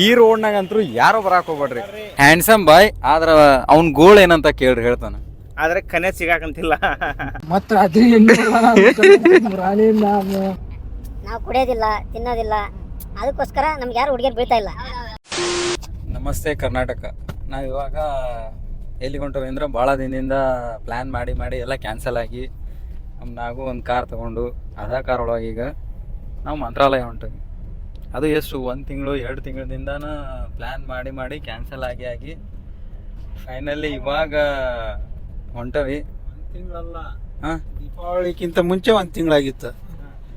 ಈ ರೋಡ್ನಾಗ ಅಂತೂ ಯಾರು ಬರಾಕ್ ಹೋಗ್ಬೇಡ್ರಿ. ಹ್ಯಾಂಡ್ಸಮ್ ಬಾಯ್ ಆದ್ರ ಅವ್ನ ಗೋಳ್ ಏನಂತ ಕೇಳ್ರಿ ಹೇಳ್ತಾನ. ಆದ್ರೆ ಕನೆ ಸಿಗಾಕಂತಿಲ್ಲ. ಮತ್ತೆ ರಾತ್ರಿ ನಾವು ಕುಡಿಯೋದಿಲ್ಲ ತಿನ್ನೋದಿಲ್ಲ. ಅದಕ್ಕೋಸ್ಕರ ನಮ್ಗೆ ಯಾರು ಹುಡುಗಿಯರು ಬೀಳ್ತಾ ಇಲ್ಲ. ನಮಸ್ತೆ ಕರ್ನಾಟಕ. ನಾವು ಇವಾಗ ಎಲ್ಲಿ ಹೊಂಟವಿ ಅಂದ್ರೆ ಭಾಳ ದಿನದಿಂದ ಪ್ಲ್ಯಾನ್ ಮಾಡಿ ಮಾಡಿ ಎಲ್ಲ ಕ್ಯಾನ್ಸಲ್ ಆಗಿ ನಮ್ ನಾಗು ಒಂದು ಕಾರ್ ತಗೊಂಡು ಅದ ಕಾರ್ ಒಳಗೆ ಈಗ ನಾವು ಮಂತ್ರಾಲಯ ಹೊಂಟವಿ. ಅದು ಎಷ್ಟು ಒಂದು ತಿಂಗಳು ಎರಡು ತಿಂಗಳಿಂದನೂ ಪ್ಲ್ಯಾನ್ ಮಾಡಿ ಮಾಡಿ ಕ್ಯಾನ್ಸಲ್ ಆಗಿ ಆಗಿ ಫೈನಲಿ ಇವಾಗ ಹೊಂಟವಿ. ತಿಂಗಳಲ್ಲ. ಹಾಂ? ದೀಪಾವಳಿಗಿಂತ ಮುಂಚೆ ಒಂದು ತಿಂಗಳಾಗಿತ್ತು.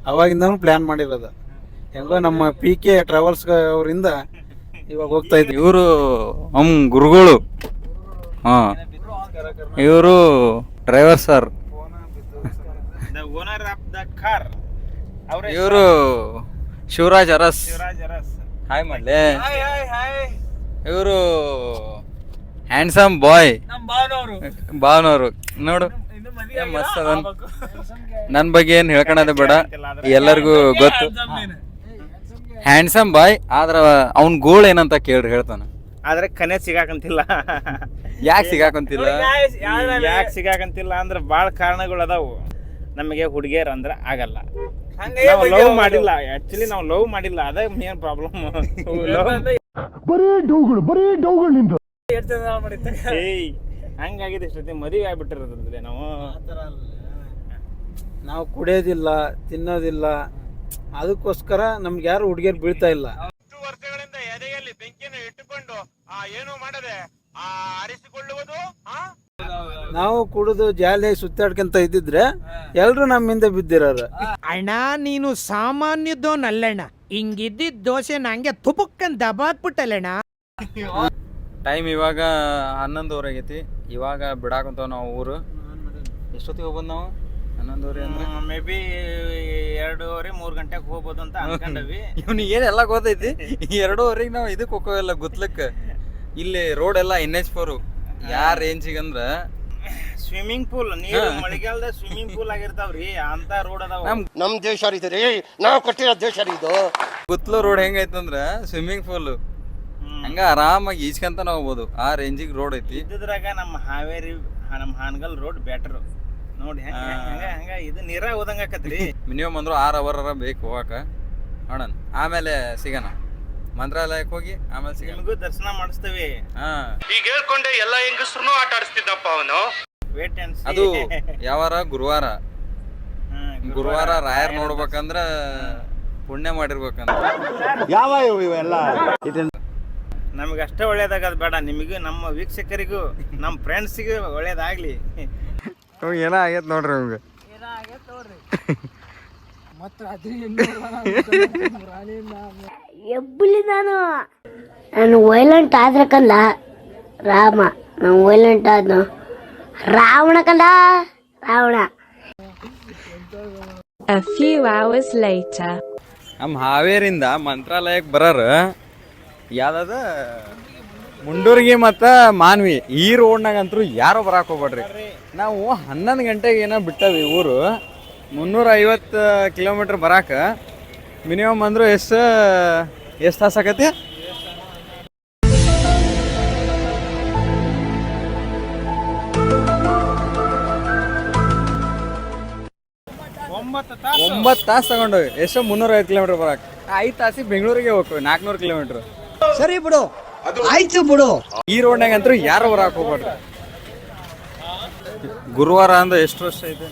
ಅವಾಗಿಂದನೂ ಪ್ಲ್ಯಾನ್ ಮಾಡಿರೋದು. ಹೆಂಗೋ ನಮ್ಮ ಪಿ ಕೆ ಟ್ರಾವೆಲ್ಸ್ ಅವರಿಂದ ಇವಾಗ ಹೋಗ್ತಾ ಇದ್ವಿ. ಇವರು ಹಮ್ ಗುರುಗಳು. ಹಾಂ. ಇವರು driver sir the owner of the car ಅವ್ರೆ ಇವರು ಶಿವರಾಜ್ ಅರಸ್. ಶಿವರಾಜ್ ಅರಸ್. ಹಾಯ್ ಮಾಡ್ಲೆ ಇವರು ಹ್ಯಾಂಡ್ಸಮ್ ಬಾಯ್ ಭಾವನವರು. ನೋಡು. ಏ ಮಸ್ತ್ ಅದನ್. ನನ್ನ ಬಗ್ಗೆ ಏನು ಹೇಳ್ಕೊಳೋದು ಬೇಡ. ಎಲ್ಲರಿಗೂ ಗೊತ್ತು. ಹ್ಯಾಂಡ್ಸಮ್ ಬಾಯ್ ಆದ್ರ ಅವ್ನ ಗೋಳ್ ಏನಂತ ಕೇಳ್ರಿ ಹೇಳ್ತಾನ. ಆದ್ರೆ ಕನೆ ಸಿಗಾಕಂತಿಲ್ಲ. ಯಾಕೆ ಸಿಗಾಕಂತಿಲ್ಲ? ಯಾಕೆ ಸಿಗಾಕಂತಿಲ್ಲ ಅಂದ್ರೆ ಭಾಳ ಕಾರಣಗಳು ಅದಾವು. ನಮಗೆ ಹುಡುಗಿಯರ್ ಅಂದ್ರ ಆಗಲ್ಲ. ನಾವು ಲವ್ ಮಾಡಿಲ್ಲ ಆಕ್ಚುಲಿ ನಾವು ಲವ್ ಮಾಡಿಲ್ಲ ಅದೇ ಮೇನ್ ಪ್ರಾಬ್ಲಮ್ ಏಯ್ ಹಂಗಾಗಿದೆ ಇಷ್ಟೊತ್ತಿ ಮದುವೆ ಆಗ್ಬಿಟ್ಟಿರೋದ್ರಿ ನಾವು. ನಾವು ಕುಡಿಯೋದಿಲ್ಲ ತಿನ್ನೋದಿಲ್ಲ. ಅದಕ್ಕೋಸ್ಕರ ನಮ್ಗೆ ಯಾರು ಹುಡುಗಿಯರು ಬೀಳ್ತಾ ಇಲ್ಲ. ಹತ್ತು ವರ್ಷಗಳಿಂದ ಎದೆಯಲ್ಲಿ ಬೆಂಕಿಯನ್ನು ಇಟ್ಟುಕೊಂಡು ಆ ಏನು ಮಾಡದೆ ಆ ಆರಿಸಿಕೊಳ್ಳುವುದು ನಾವು ಕುಡಿದು ಜಾಲಿ ಸುತ್ತಾಡ್ಕೊಂತ ಇದ್ದಿದ್ರೆ ಎಲ್ರು ನಮ್ಮಿಂದ ಹಿಂದೆ ಬಿದ್ದಿರೋರು. ಅಣ್ಣ ನೀನು ಸಾಮಾನ್ಯದೋನಲ್ಲಣ್ಣ ಹಿಂಗಿದ್ದಿದ್ ದೋಸೆ ನಂಗೆ ತುಪುಕ್ಕನ್ ದಬಾಕ್ಬಿಟ್ಟಲ್ಲಣ್ಣ ಟೈಮ್ ಇವಾಗ ಹನ್ನೊಂದುವರೆ ಆಗೈತಿ ಇವಾಗ ಬಿಡಾಕಂತವ್ ನಾವು ಊರು. ಎಷ್ಟೊತ್ತಿಗೆ ಹೋಗ್ಬೋದು ನಾವು? ಹನ್ನೊಂದುವರೆ ಅಂದ್ರೆ? ಮೇ ಬಿ ಎರಡೂವರೆ ಮೂರು ಗಂಟೆಗೆ ಹೋಗ್ಬೋದು ಅಂತ ಅನ್ಕೊಂಡವಿ. ಇವ್ನಿಗೆ ಏನೆಲ್ಲ ಗೊತ್ತೈತಿ? ಎರಡೂವರೆಗೆ ನಾವು ಇದಕ್ಕೆ ಹೋಗಲ್ಲ ಗುತ್ಲಕ್ಕೆ ಇಲ್ಲಿ ರೋಡ್ ಎಲ್ಲ ಎನ್ ಎಚ್ ಫೋರು ಯಾ ರೇಂಜಿಗೆ ಅಂದ್ರ? ಸ್ವಿಮ್ಮಿಂಗ್ ಪೂಲ್ ನೀರು ಮಳೆಗಾಲದ ಸ್ವಿಮ್ಮಿಂಗ್ ಪೂಲ್ ಆಗಿರ್ತಾವ್ರಿ ಅಂತ ರೋಡ್ ಅದಾವ. ನಮ್ ದೇಶ ರೀ ರೀ ನಾವು ಕೊಟ್ಟಿರೋ ದೇಶ ರೀ ಇದು. ಗುತ್ಲು ರೋಡ್ ಹೆಂಗೈತಂದ್ರ ಸ್ವಿಮ್ಮಿಂಗ್ ಪೂಲ್ ಹಂಗ ಆರಾಮಾಗಿ ಈಜ್ಕಂತ ನಾವು ಹೋಗ್ಬೋದು. ಆ ರೇಂಜಿಗೆ ರೋಡ್ ಐತಿ. ಇದ್ದಿದ್ರಾಗ ನಮ್ಮ ಹಾವೇರಿ ನಮ್ಮ ಹಾನಗಲ್ ರೋಡ್ ಬೆಟರ್ ನೋಡಿ ಹಂಗ ಹಂಗ ಹಂಗ ಇದು ನೀರ ಓದಂಗ ಆಕತ್ರಿ ಮಿನಿಮಮ್ ಅಂದ್ರು ಆರ್ ಅವರ್ ಬೇಕು ಹೋಗಾಕ. ನೋಡೋಣ. ಆಮೇಲೆ ಸಿಗೋಣ. ಮಂತ್ರಾಲಯಕ್ಕೆ ಹೋಗಿ ಆಮೇಲೆ ಸಿಗೋಣ ನಿಮಗೂ ದರ್ಶನ ಮಾಡಿಸ್ತೇವೆ. ಹಾ. ಈಗ ಹೇಳ್ಕೊಂಡೆ ಎಲ್ಲ ಹೆಂಗಸ್ರು ಆಟ ಆಡಿಸ್ತಿದ್ದಪ್ಪ ಅವನು. ವೇಟ್ ಅಂಡ್ ಅದು ಯಾವಾರ ಗುರುವಾರ. ಗುರುವಾರ. ರಾಯರ್ ನೋಡ್ಬೇಕಂದ್ರ ಪುಣ್ಯ ಮಾಡಿರ್ಬೇಕಂದ್ರ ನಮಗೆ ಅಷ್ಟೇ ಒಳ್ಳೇದಾಗದ್ ಬೇಡ ನಿಮಗೂ ನಮ್ಮ ವೀಕ್ಷಕರಿಗೂ ನಮ್ಮ ಫ್ರೆಂಡ್ಸಿಗೂ ಒಳ್ಳೇದಾಗ್ಲಿ. ಏನೋ ಆಗೈತೆ ನೋಡ್ರಿ ಅವ್ಗೆ ಮತ್ತೆ ರಾತ್ರಿ ಎಬ್ಬಲಿ ನಾನು. ನಾನು ವೈಲೆಂಟ್ ಆದ್ರೆ ಕಂದ ರಾಮ. ನಾನು ವೈಲೆಂಟ್ ಆದ ರಾವಣ ಕಂದ Ravana. A few hours later. ನಮ್ಮ ಹಾವೇರಿಂದ ಮಂತ್ರಾಲಯಕ್ಕೆ ಬರೋರು ಯಾವ್ದದ? ಮುಂಡೂರ್ಗಿ ಮತ್ತು ಮಾನ್ವಿ. ಈ ರೋಡ್ನಾಗಂತೂ ಯಾರೋ ಯಾರು ಬರಾಕ್ ಹೋಗ್ಬೇಡ್ರಿ. ನಾವು ಹನ್ನೊಂದು ಗಂಟೆಗೆ ಏನೋ ಬಿಟ್ಟವಿ ಊರು. ಮುನ್ನೂರ ಐವತ್ತು ಕಿಲೋಮೀಟ್ರ್ ಬರಾಕ. ಮಿನಿಮಮ್ ಅಂದ್ರೆ ಎಷ್ಟು ಎಷ್ಟು ತಾಸು ಆಕತಿ ಒಂಬತ್ತು ತಾಸು. ಒಂಬತ್ತು ತಾಸು ತಗೊಂಡೋಗಿ ಎಷ್ಟು ಮುನ್ನೂರ ಐದು ಕಿಲೋಮೀಟರ್ ಬರಾಕ. ಐದು ತಾಸಿಗೆ ಬೆಂಗಳೂರಿಗೆ ಹೋಗ್ತೀವಿ ನಾಲ್ಕುನೂರು ಕಿಲೋಮೀಟರ್. ಸರಿ ಬಿಡು. ಆಯ್ತು ಬಿಡು. ಈ ರೋಡ್ನಾಗ ಅಂತೂ ಯಾರು ಬರಾಕ್ ಹೋಗ್ಬೇಡ್ರಿ ಗುರುವಾರ ಅಂದ್ರೆ ಎಷ್ಟು ವರ್ಷ ಐತೆ?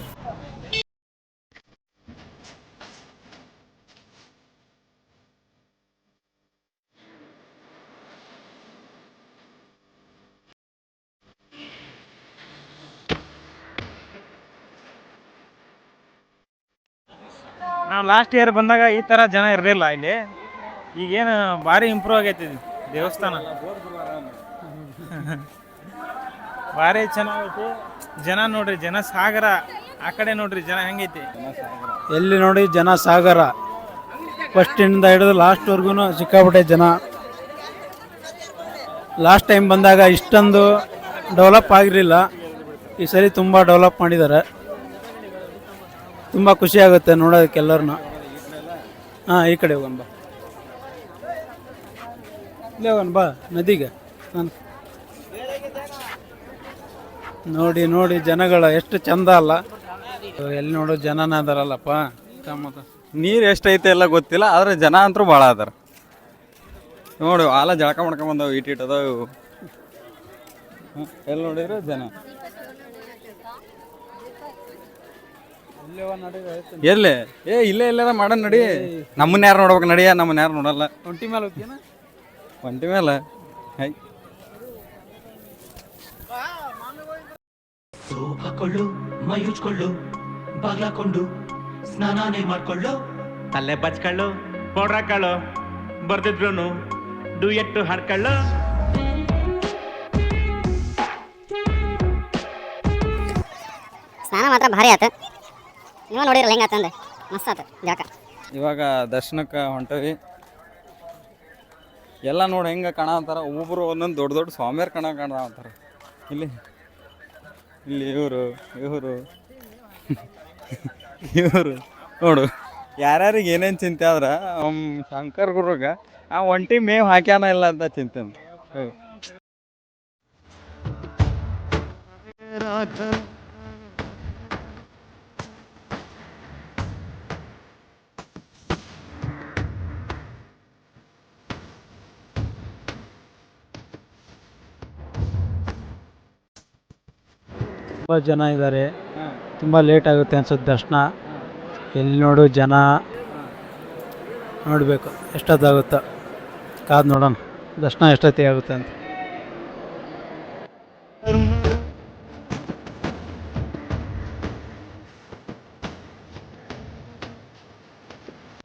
ನಾವು ಲಾಸ್ಟ್ ಇಯರ್ ಬಂದಾಗ ಈ ತರ ಜನ ಇರಲಿಲ್ಲ ಇಲ್ಲಿ. ಈಗೇನು ಭಾರಿ ಇಂಪ್ರೂವ್ ಆಗೈತಿ ದೇವಸ್ಥಾನ. ಭಾರಿ ಚೆನ್ನಾಗೈತಿ. ಜನ ನೋಡ್ರಿ, ಜನ ಸಾಗರ, ಆ ಕಡೆ ನೋಡ್ರಿ ಜನ ಹೆಂಗೈತಿ. ಎಲ್ಲಿ ನೋಡಿ ಜನ ಸಾಗರ. ಫಸ್ಟಿಂದ ಹಿಡಿದು ಲಾಸ್ಟ್ವರೆಗೂ ಸಿಕ್ಕಾಬಿಟ್ಟೆ ಜನ. ಲಾಸ್ಟ್ ಟೈಮ್ ಬಂದಾಗ ಇಷ್ಟೊಂದು ಡೆವಲಪ್ ಆಗಿರಲಿಲ್ಲ. ಈ ಸರಿ ತುಂಬ ಡೆವಲಪ್ ಮಾಡಿದ್ದಾರೆ. ತುಂಬ ಖುಷಿ ಆಗುತ್ತೆ ನೋಡೋದಕ್ಕೆ ಎಲ್ಲರನ್ನ. ಹಾಂ, ಈ ಕಡೆ ಹೋಗೋಣ ಬಾ. ಇಲ್ಲೇ ಹೋಗೋಣ ಬಾ, ನದಿಗೆ. ನಾನು ನೋಡಿ ನೋಡಿ, ಜನಗಳ ಎಷ್ಟು ಚಂದ ಅಲ್ಲ. ಎಲ್ಲಿ ನೋಡೋ, ಜನನ ಅದಾರಲ್ಲಪ್ಪ. ನೀರು ಎಷ್ಟೈತೆ ಎಲ್ಲ ಗೊತ್ತಿಲ್ಲ, ಆದ್ರೆ ಜನ ಅಂತೂ ಭಾಳ ಅದಾರ. ನೋಡು, ಆಲ ಜಳಕ ಮಾಡ್ಕೊಂಬಂದವು ಇಟ್ಟಿಟ್ಟದವು ಎಲ್ಲಿ ನೋಡಿದ್ರೆ ಜನ. ಎಲ್ಲಿ ಏ ಇಲ್ಲೇ ಇಲ್ಲ ಮಾಡೋಣ ನಡಿ. ನಮ್ಮನ್ನ ಯಾರು ನೋಡ್ಬೇಕು ನಡಿಯ ನಮ್ಮನ್ನ ಯಾರು ನೋಡಲ್ಲ. ಒಂಟಿ ಮೇಲೆ ಹೋಗ್ತೀನ ಒಂಟಿ ಮೇಲೆ ಹೈ. ಹಾಕೊಳ್ಳು ಮೈ ಉಜ್ಕೊಳ್ಳು ಬಾಗ್ಲಾಕೊಂಡು ಸ್ನಾನಾನೇ ಮಾಡ್ಕೊಳ್ಳು. ತಲೆ ಬಚ್ಕೊಳ್ಳು ಪೌಡ್ರ್ ಹಾಕೊಳ್ಳು ಬರ್ದಿದ್ರು ಡು ಎಟ್ಟು ಹಾಡ್ಕೊಳ್ಳು. ಸ್ನಾನ ಮಾತ್ರ ಭಾರಿ ಆತ. ನೀವು ನೋಡಿರಲ್ಲ ಹೆಂಗಾತಂದೆ ಮಸ್ತ್ ಆತ ಜಾಕ. ಇವಾಗ ದರ್ಶನಕ್ಕೆ ಹೊಂಟವಿ. ಎಲ್ಲ ನೋಡಿ ಹೆಂಗೆ ಕಾಣತ್ತಾರ ಒಬ್ಬೊಬ್ರು ಒಂದೊಂದು ದೊಡ್ಡ ದೊಡ್ಡ ಸ್ವಾಮಿಯರ್ ಕಣ ಕಾಣತ್ತಾರ ಇಲ್ಲಿ ಇಲ್ಲಿ ಇವರು ಇವರು. ಇವರು. ನೋಡು ಯಾರ್ಯಾರಿಗೆ ಏನೇನು ಚಿಂತೆ ಆದ್ರೆ ಶಂಕರ್ ಗುರುಗ ಆ ಒಂಟಿ ಮೇವ್ ಹಾಕ್ಯಾನ ಇಲ್ಲ ಅಂತ ಚಿಂತೆ ಹ್ಞೂ ತುಂಬ ಜನ ಇದ್ದಾರೆ. ತುಂಬ ಲೇಟ್ ಆಗುತ್ತೆ ಅನ್ಸುತ್ತೆ ದರ್ಶನ. ಎಲ್ಲಿ ನೋಡು ಜನ. ನೋಡಬೇಕು ಎಷ್ಟೊತ್ತಾಗುತ್ತೋ. ಕಾದು ನೋಡೋಣ. ದರ್ಶನ ಎಷ್ಟೊತ್ತಿಗೆ ಆಗುತ್ತೆ ಅಂತ.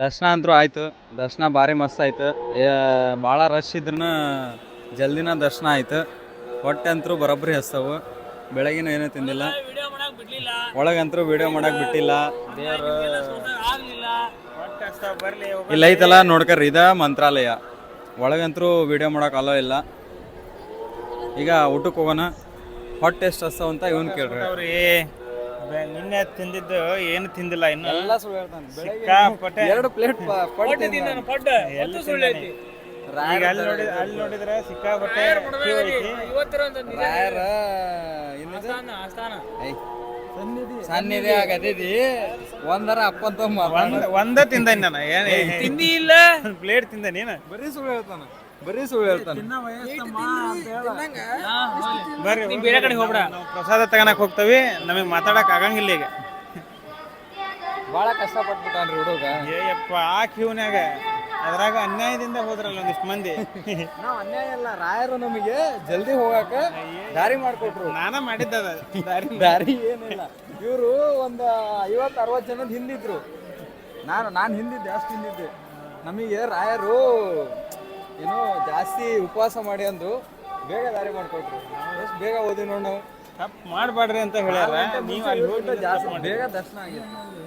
ದರ್ಶನ ಅಂತೂ ಆಯ್ತು. ದರ್ಶನ ಭಾರಿ ಮಸ್ತ್ ಆಯ್ತು. ಭಾಳ ರಶ್ ಇದ್ರೂ ಜಲ್ದಿನ ದರ್ಶನ ಆಯ್ತು. ಹೊಟ್ಟೆ ಅಂತೂ ಬರೋಬ್ಬರಿ ಹಸ್ತವು. ಬೆಳಗಿನ ಏನೂ ತಿಂದಿಲ್ಲ. ಒಳಗಂತರೂ ವಿಡಿಯೋ ಮಾಡಕ್ ಬಿಟ್ಟಿಲ್ಲ. ದೇವ್ರು ಇಲ್ಲ ಐತಲ್ಲ ನೋಡ್ಕರಿ ಇದ ಮಂತ್ರಾಲಯ. ಒಳಗಂತರೂ ವಿಡಿಯೋ ಮಾಡಕ್ ಅಲೋ ಇಲ್ಲ. ಈಗ ಊಟಕ್ಕೆ ಹೋಗೋಣ. ಹೊಟ್ಟೆ ಎಷ್ಟು ಹಸ್ತವ ಅಂತ ಇವನ್ ಕೇಳ್ರಿ. ನಿನ್ನೆ ತಿಂದಿದ್ದು ಏನು ತಿಂದಿಲ್ಲ ಇನ್ನು. ಎಲ್ಲ ಸುಳ್ಳು ಹೇಳ್ತಾನೆ. ಸಿಕ್ಕಾಪಟ್ಟೆ. ಎರಡು ಪ್ಲೇಟ್ ಎಲ್ಲಿ ತಿಂದಾನೆ? ಈಗ ಅಲ್ಲಿ ನೋಡಿ ಅಲ್ಲಿ ನೋಡಿದ್ರೆ ಸಿಕ್ಕಾಪಟ್ಟೆ ಕ್ಯೂ ಐತಿ. ರಾಯರ ಏನಿದೆ? ಐ. ಸನ್ನಿಧಿ ಆಗದಿದಿ ಒಂದರ ಅಪ್ಪಂತ ಒಂದ್ ಒಂದ ತಿಂದ ನಾನು. ಏನ್ ತಿಂದಿ ಇಲ್ಲ. ಪ್ಲೇಟ್ ತಿಂದ ನೀನು. ಬರೀ ಸುಳ್ಳು ಹೇಳ್ತಾನ. ಬರೀ ಸುಳ್ಳು ಹೇಳ್ತಾನ. ಬರ್ರಿ ಬೇರೆ ಕಡೆ ಹೋಗ್ಬೇಡ. ನಾವು ಪ್ರಸಾದ ತಗೋಣಕ್ ಹೋಗ್ತವಿ. ನಮಗೆ ಮಾತಾಡಕ್ ಆಗಂಗಿಲ್ಲ ಈಗ. ಬಹಳ ಕಷ್ಟಪಟ್ಬಿಟ್ಟಾನ್ರಿ ಹುಡುಗ. ಏಯಪ್ಪ ಆ ಕ್ಯೂನ್ಯಾಗ. ಅದ್ರಾಗ ಅನ್ಯಾಯದಿಂದ ಹೋದ್ರಲ್ಲ ಒಂದಿಷ್ಟು ಮಂದಿ. ನಾವು ಅನ್ಯಾಯ ಅಲ್ಲ ರಾಯರು ನಮಗೆ ಜಲ್ದಿ ಹೋಗಾಕ ದಾರಿ ಮಾಡ್ಕೊಟ್ರು. ನಾನ ಮಾಡಿದ್ದದ ದಾರಿ. ದಾರಿ ಏನಿಲ್ಲ. ಇವರು ಒಂದು ಐವತ್ತು ಅರವತ್ತು ಜನದ ಹಿಂದಿದ್ರು. ನಾನು ನಾನು ಹಿಂದಿದ್ದೆ ಅಷ್ಟು ಹಿಂದಿದ್ದೆ. ನಮಗೆ ರಾಯರು ಏನೋ ಜಾಸ್ತಿ ಉಪವಾಸ ಮಾಡಿ ಅಂದು ಬೇಗ ದಾರಿ ಮಾಡ್ಕೊಟ್ರು. ಎಷ್ಟು ಬೇಗ ಓದಿ ನೋಡಿ ನಾವು. ತಪ್ಪು ಮಾಡಬೇಡ್ರಿ ಅಂತ ಹೇಳ್ಯಾರ. ನೀವು ಅಲ್ಲಿ ಹೋಗಿ ಜಾಸ್ತಿ ಬೇಗ ದರ್ಶನ ಆಗಿತ್ತು.